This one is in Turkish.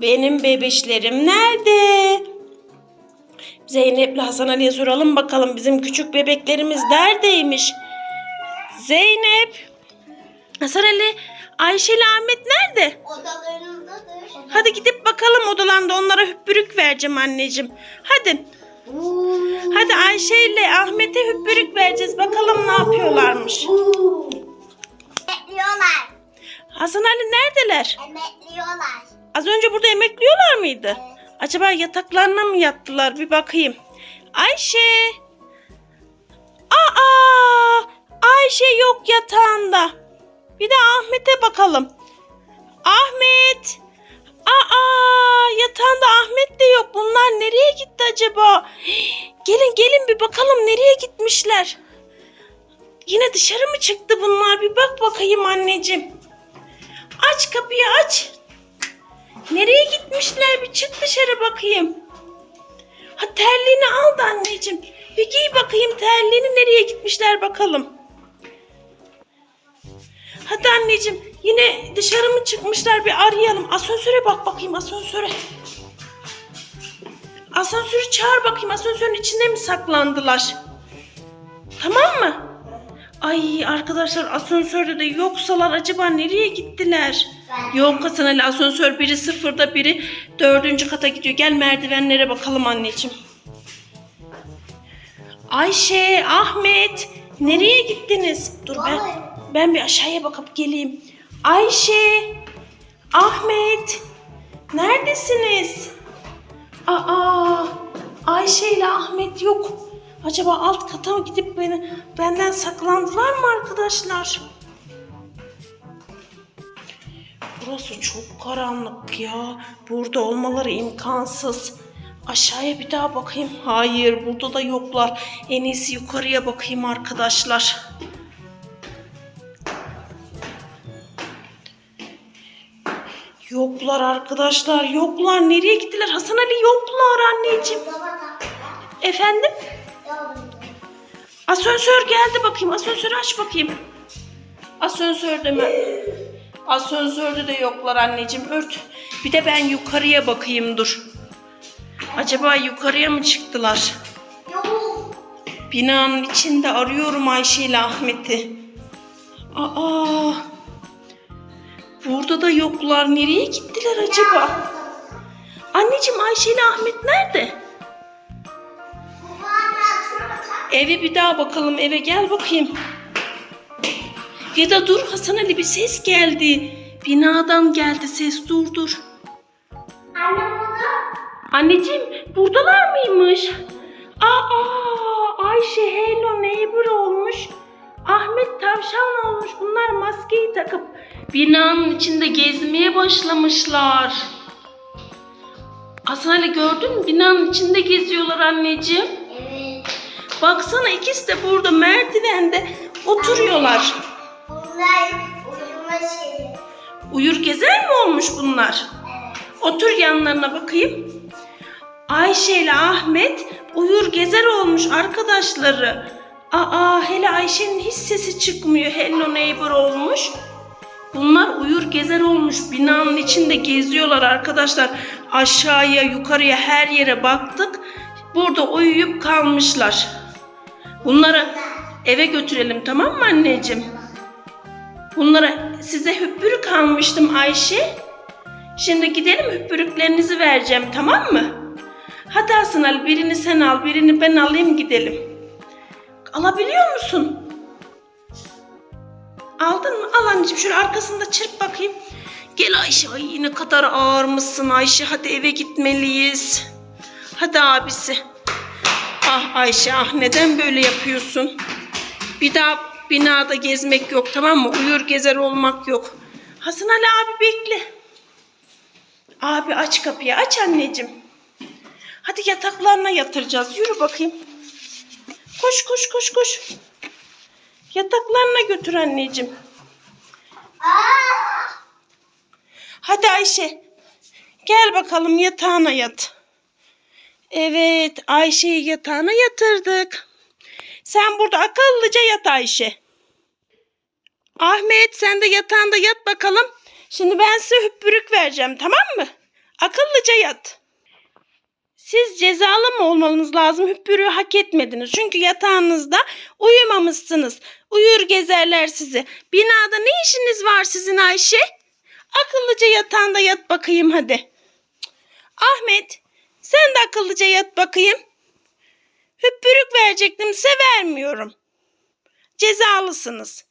Benim bebişlerim nerede? Zeynep'le Hasan Ali'ye soralım bakalım bizim küçük bebeklerimiz neredeymiş? Zeynep, Hasan Ali, Ayşe ile Ahmet nerede? Odalarındadır. Hadi gidip bakalım odalarında onlara hüppürük vereceğim anneciğim. Hadi. Hadi Ayşe ile Ahmet'e hüppürük vereceğiz. Bakalım ne yapıyorlarmış. Emekliyorlar. Hasan Ali neredeler? Emekliyorlar. Az önce burada emekliyorlar mıydı? Acaba yataklarına mı yattılar? Bir bakayım. Ayşe. Aa! Ayşe yok yatağında. Bir de Ahmet'e bakalım. Ahmet. Aa! Yatağında Ahmet de yok. Bunlar nereye gitti acaba? Gelin gelin bir bakalım nereye gitmişler. Yine dışarı mı çıktı bunlar? Bir bak bakayım anneciğim. Aç kapıyı aç. Nereye gitmişler? Bir çık dışarı bakayım. Ha terliğini al da anneciğim. Bir giy bakayım terliğini nereye gitmişler bakalım. Hadi anneciğim yine dışarı mı çıkmışlar bir arayalım. Asansöre bak bakayım asansöre. Asansörü çağır bakayım asansörün içinde mi saklandılar? Tamam mı? Ay arkadaşlar asansörde de yoksalar acaba nereye gittiler? Yok Hasan Ali asansör biri sıfırda biri dördüncü kata gidiyor. Gel merdivenlere bakalım anneciğim. Ayşe, Ahmet nereye gittiniz? Dur ben, ben bir aşağıya bakıp geleyim. Ayşe, Ahmet neredesiniz? Aa, Ayşe ile Ahmet yok. Acaba alt kata mı gidip beni benden saklandılar mı arkadaşlar? Burası çok karanlık ya. Burada olmaları imkansız. Aşağıya bir daha bakayım. Hayır, burada da yoklar. En iyisi yukarıya bakayım arkadaşlar. Yoklar arkadaşlar, yoklar. Nereye gittiler? Hasan Ali yoklar anneciğim. Efendim? Asansör geldi bakayım. Asansörü aç bakayım. Asansörde mi? Asansörde de yoklar anneciğim. Ört. Bir de ben yukarıya bakayım dur. Acaba yukarıya mı çıktılar? Yok. Binanın içinde arıyorum Ayşe ile Ahmet'i. Aa. Burada da yoklar. Nereye gittiler acaba? Anneciğim Ayşe ile Ahmet nerede? Eve bir daha bakalım. Eve gel bakayım. Ya da dur Hasan Ali bir ses geldi. Binadan geldi ses dur dur. Anne burada. Anneciğim buradalar mıymış? Aa Ayşe Hello Neighbor olmuş. Ahmet tavşan olmuş. Bunlar maskeyi takıp binanın içinde gezmeye başlamışlar. Hasan Ali gördün mü? Binanın içinde geziyorlar anneciğim. Baksana ikisi de burada merdivende oturuyorlar. Bunlar uyuma şeyi. Uyur gezer mi olmuş bunlar? Evet. Otur yanlarına bakayım. Ayşe ile Ahmet uyur gezer olmuş arkadaşları. Aa hele Ayşe'nin hiç sesi çıkmıyor. Hello neighbor olmuş. Bunlar uyur gezer olmuş. Binanın içinde geziyorlar arkadaşlar. Aşağıya yukarıya her yere baktık. Burada uyuyup kalmışlar. Bunları eve götürelim tamam mı anneciğim? Bunlara size hüppürük almıştım Ayşe. Şimdi gidelim hüppürüklerinizi vereceğim tamam mı? Hadi Hasan Ali birini sen al birini ben alayım gidelim. Alabiliyor musun? Aldın mı? Al anneciğim şöyle arkasında çırp bakayım. Gel Ayşe ay ne kadar ağırmışsın Ayşe hadi eve gitmeliyiz. Hadi abisi. Ah Ayşe ah neden böyle yapıyorsun? Bir daha binada gezmek yok tamam mı? Uyur gezer olmak yok. Hasan Ali abi bekle. Abi aç kapıyı aç anneciğim. Hadi yataklarına yatıracağız. Yürü bakayım. Koş koş koş koş. Yataklarına götür anneciğim. Aa! Hadi Ayşe. Gel bakalım yatağına yat. Evet Ayşe'yi yatağına yatırdık. Sen burada akıllıca yat Ayşe. Ahmet sen de yatağında yat bakalım. Şimdi ben size hüppürük vereceğim tamam mı? Akıllıca yat. Siz cezalı mı olmanız lazım? Hüppürü hak etmediniz. Çünkü yatağınızda uyumamışsınız. Uyur gezerler sizi. Binada ne işiniz var sizin Ayşe? Akıllıca yatağında yat bakayım hadi. Ahmet sen de akıllıca yat bakayım. Hüppürük verecektim size vermiyorum. Cezalısınız.